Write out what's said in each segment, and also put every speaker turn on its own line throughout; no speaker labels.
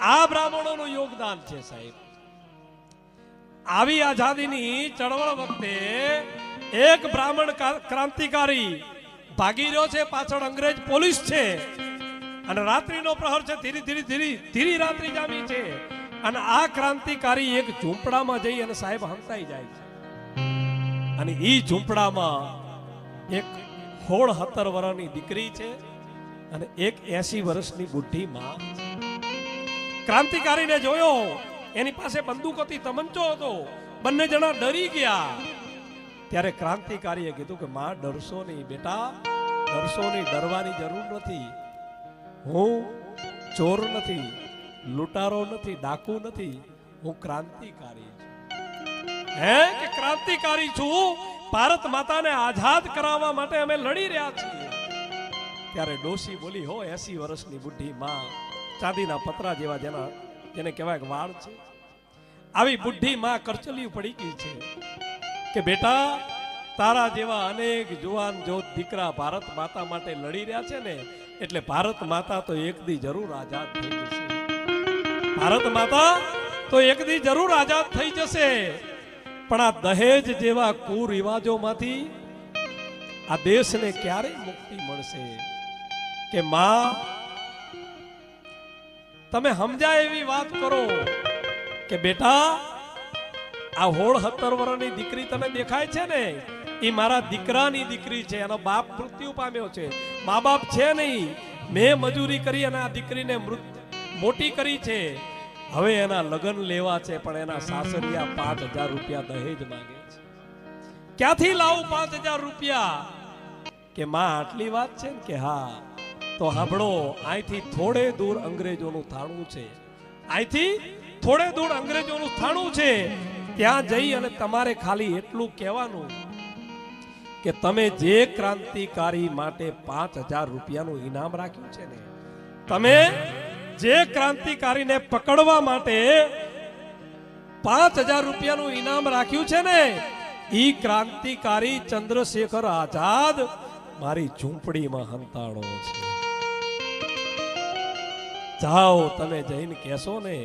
આ બ્રાહ્મણોનું યોગદાન છે સાહેબ. આવી આઝાદીની ચળવળ વખતે એક બ્રાહ્મણ ક્રાંતિકારી ભાગી રહ્યો છે, પાછળ અંગ્રેજ પોલીસ છે. અને રાત્રિનો પ્રહર છે, ધીરી ધીરી ધીરી ધીરી રાત્રિ જામી છે. અને આ ક્રાંતિકારી એક ઝૂંપડામાં જઈ અને સાહેબ હંતાઈ જાય છે. અને એ ઝૂંપડામાં એક હોળ સત્તર વર્ષની દીકરી છે અને એક એસી વર્ષની બુઢી માં ક્રાંતિકારીને જોયો. એની પાસે બંદૂક હતી તમંચો હતો. બંને જણા ડરી ગયા. ત્યારે ક્રાંતિકારીએ કીધું કે, માં, ડરશો નહીં બેટા. ડરશો નહીં ડરવાની જરૂર નથી. હું ચોર નથી, લૂંટારો નથી, ડાકુ નથી. હું ક્રાંતિકારી છું. હે, કે ક્રાંતિકારી છું? ભારત માતાને આઝાદ કરાવવા માટે અમે લડી રહ્યા છીએ. ત્યારે ડોશી બોલી, હો, એસી વર્ષની બુઢી માં. ચાંદીના પતરા જેવા જેના જેને કહેવાય કે વાળ છે. આવી બુઢી માં કરચલી પડી ગઈ છે કે બેટા, તારા જેવા અનેક જુવાન જોત દીકરા ભારત માતા માટે લડી રહ્યા છે ને, એટલે ભારત માતા તો એક દી જરૂર આઝાદ થઈ જશે. ભારત માતા તો એક દી જરૂર આઝાદ થઈ જશે. પણ આ દહેજ જેવા કુરિવાજોમાંથી આ દેશને ક્યારે મુક્તિ મળશે? કે માં તમે સમજાય એવી વાત કરો કે બેટા, આ હોળ સત્તર વર્ષની દીકરી તને દેખાય છે ને? એ મારા દીકરાની દીકરી છે, એનો બાપ મૃત્યુ પામ્યો છે. મા બાપ છે નહીં. મેં મજૂરી કરી અને આ દીકરીને મોટી કરી છે. હવે એના લગ્ન લેવા છે, પણ એના સાસરિયા પાંચ હજાર રૂપિયા દહેજ માંગે છે. ક્યાંથી લાવું પાંચ હજાર રૂપિયા? કે માં આટલી વાત છે ને કે હા તો સાંભળો અહીંથી થોડે દૂર અંગ્રેજોનું થાણું છે. અહીંથી થોડે દૂર અંગ્રેજોનું થાણું છે. ત્યાં જઈ અને તમારે ખાલી એટલું કહેવાનું કે તમે જે ક્રાંતિકારી માટે પાંચ હજાર રૂપિયાનું ઇનામ રાખ્યું છે ને, તમે જે ક્રાંતિકારીને પકડવા માટે પાંચ હજાર રૂપિયાનું ઇનામ રાખ્યું છે ને, ઈ ક્રાંતિકારી ચંદ્રશેખર આઝાદ મારી ઝૂંપડીમાં હંતાણો છે. જાઓ તમે જઈને કહેશો ને,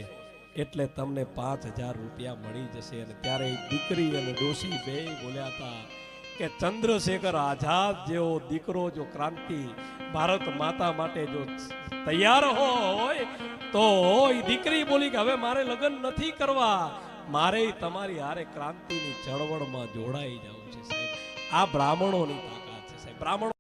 એટલે તમને પાંચ હજાર રૂપિયા મળી જશે. અને ત્યારે દીકરી અને ડોશી બે બોલ્યા હતા કે, ચંદ્રશેખર આઝાદ જેવો દીકરો, જો ક્રાંતિ ભારત માતા માટે જો તૈયાર હોય, તો દીકરી બોલી કે, હવે મારે લગ્ન નથી કરવા. મારે તમારી હારે ક્રાંતિની ચળવળમાં જોડાઈ જવું છે, સાહેબ. આ બ્રાહ્મણોની તાકાત છે, સાહેબ. બ્રાહ્મણો